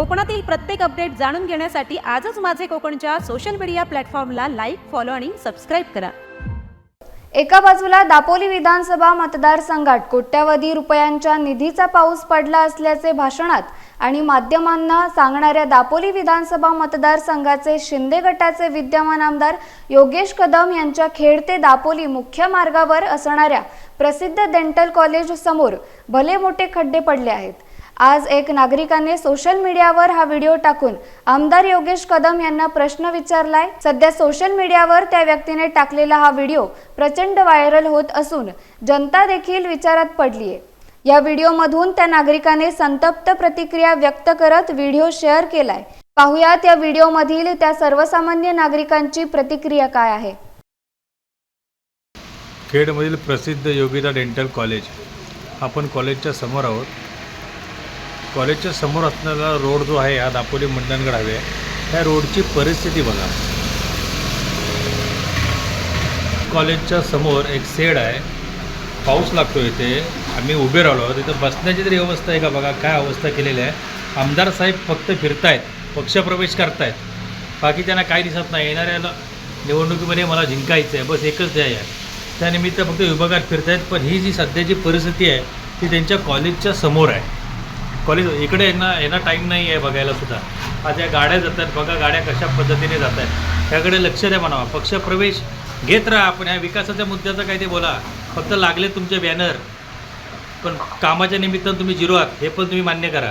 कोकणातील प्रत्येक अपडेट जाणून घेण्यासाठी आजच माझे कोकणच्या सोशल मीडिया प्लॅटफॉर्मला लाईक फॉलो आणि सबस्क्राईब करा. एका बाजूला दापोली विधानसभा मतदारसंघात कोट्यावधी रुपयांच्या निधीचा पाऊस पडला असल्याचे भाषणात आणि माध्यमांना सांगणाऱ्या दापोली विधानसभा मतदारसंघाचे शिंदे गटाचे विद्यमान आमदार योगेश कदम यांच्या खेड ते दापोली मुख्य मार्गावर असणाऱ्या प्रसिद्ध डेंटल कॉलेज समोर भले मोठे खड्डे पडले आहेत. आज एक नागरिकाने सोशल मीडियावर हा व्हिडिओ टाकून आमदार योगेश कदम यांना प्रश्न विचारलाय. सध्या सोशल मीडियावर त्या व्यक्तीने टाकलेला हा व्हिडिओ प्रचंड व्हायरल होत असून जनता देखील विचारात पडलीय. या व्हिडिओमधून त्या नागरिकाने संतप्त प्रतिक्रिया व्यक्त करत व्हिडिओ शेअर केलाय. पाहुयात या व्हिडिओमधील त्या सर्वसामान्य नागरिकांची प्रतिक्रिया काय आहे? खेडमधील प्रसिद्ध योगिता डेंटल कॉलेज. आपण कॉलेजच्या समोर आहोत. कॉलेजच्या समोर असणारा रोड जो आहे हा दापोली मंडणगड हवे त्या रोडची परिस्थिती बघा. कॉलेजच्या समोर एक सेड आहे. पाऊस लागतो इथे. आम्ही उभे राहिलो. आहोत तिथं बसण्याची तरी व्यवस्था आहे का बघा? काय अवस्था केलेली आहे? आमदार साहेब फक्त फिरतायत. पक्षप्रवेश करतायत. बाकी त्यांना काय दिसत नाही. येणाऱ्याला निवडणुकीमध्ये मला जिंकायचं आहे. बस एकच ध्येय आहे. त्यानिमित्त फक्त विभागात फिरतायत. पण ही जी सध्याची परिस्थिती आहे ती त्यांच्या कॉलेजच्या समोर आहे. कॉलेज इकडे यांना यांना टाईम नाही आहे बघायला सुद्धा. आज या गाड्या जातात बघा गाड्या कशा पद्धतीने जात आहेत त्याकडे लक्ष द्या म्हणावा. पक्षप्रवेश घेत राहा. आपण ह्या विकासाच्या मुद्द्याचं काय ते बोला. फक्त लागले तुमचे बॅनर पण कामाच्या निमित्तानं तुम्ही झिरो आहात. हे पण तुम्ही मान्य करा.